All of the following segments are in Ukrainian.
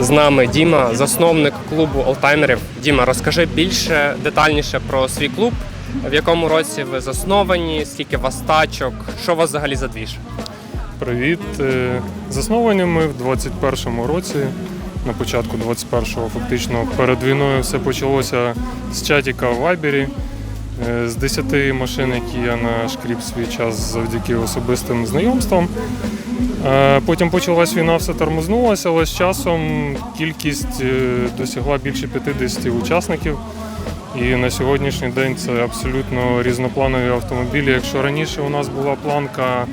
З нами Діма, засновник клубу олтаймерів. Діма, розкажи більше детальніше про свій клуб, в якому році ви засновані, скільки вас тачок, що у вас взагалі за двіж? Привіт. Е, Засновані ми в 21-му році. На початку 21-го фактично перед війною все почалося з чатіка в Вайбері. Е, З 10 машин, які я нашкріп свій час завдяки особистим знайомствам. Е, Потім почалась війна, все тормознулося, але з часом кількість е, досягла більше 50 учасників. І на сьогоднішній день це абсолютно різнопланові автомобілі. Якщо раніше у нас була планка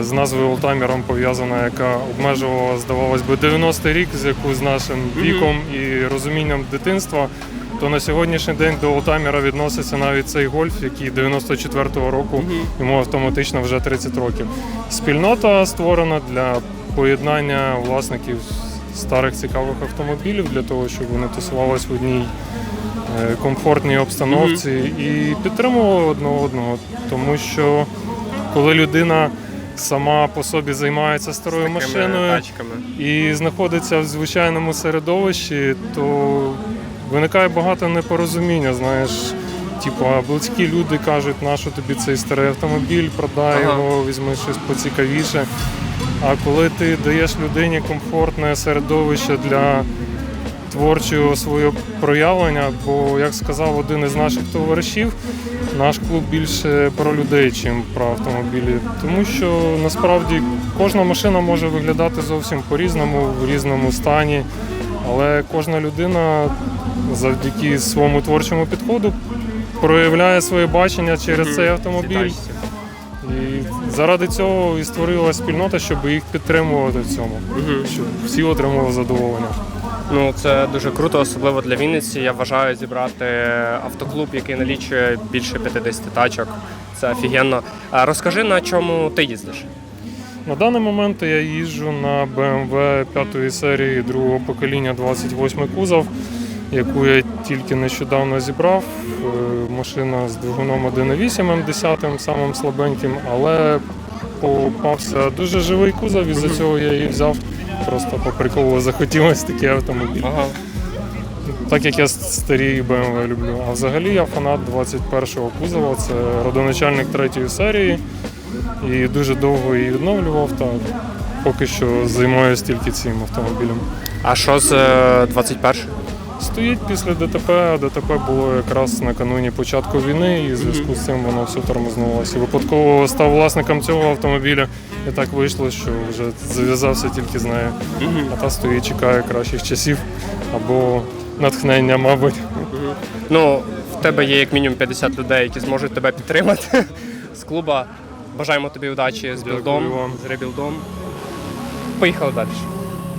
з назвою Олтаймером пов'язана, яка обмежувала, здавалось би, 90-й рік, з яку з нашим віком і розумінням дитинства, то на сьогоднішній день до Олтаймера відноситься навіть цей гольф, який 94-го року, йому автоматично вже 30 років. Спільнота створена для поєднання власників старих цікавих автомобілів для того, щоб вони тусувалися в одній е, комфортній обстановці і підтримували одне одного. Тому що коли людина сама по собі займається старою машиною тачками. і знаходиться в звичайному середовищі, то виникає багато непорозуміння. Знаєш, типу, а близькі люди кажуть, нащо тобі цей старий автомобіль, продай Ага. його, візьми щось поцікавіше. А коли ти даєш людині комфортне середовище для творчого свого проявлення, бо, як сказав один із наших товаришів, наш клуб більше про людей, чим про автомобілі. Тому що насправді кожна машина може виглядати зовсім по-різному, в різному стані, але кожна людина завдяки своєму творчому підходу проявляє своє бачення через цей автомобіль. І заради цього і створилася спільнота, щоб їх підтримувати в цьому, щоб всі отримували задоволення. Ну це дуже круто, особливо для Вінниці. Я вважаю зібрати автоклуб, який налічує більше 50 тачок. Це офігенно. А розкажи, на чому ти їздиш? На даний момент я їжджу на BMW 5 серії другого покоління 28 кузов, яку я тільки нещодавно зібрав. Е, Машина з двигуном 1.8 М10, самим слабеньким, але попався дуже живий кузов, і за цього я її взяв. Просто по приколу захотілося такий автомобіль. Ага. Так як я старі BMW люблю. А взагалі я фанат 21-го кузова, це родоначальник третьої серії. І дуже довго її відновлював, та поки що займаюся тільки цим автомобілем. А що з е, 21? Стоїть після ДТП, а ДТП було якраз накануні початку війни, і в зв'язку з цим воно все тормознулося. Випадково став власником цього автомобіля, і так вийшло, що вже зав'язався тільки з нею. А та стоїть, чекає кращих часів або натхнення, мабуть. Ну, в тебе є як мінімум 50 людей, які зможуть тебе підтримати з клуба. Бажаємо тобі удачі з білдом, з ребілдом. Поїхали далі.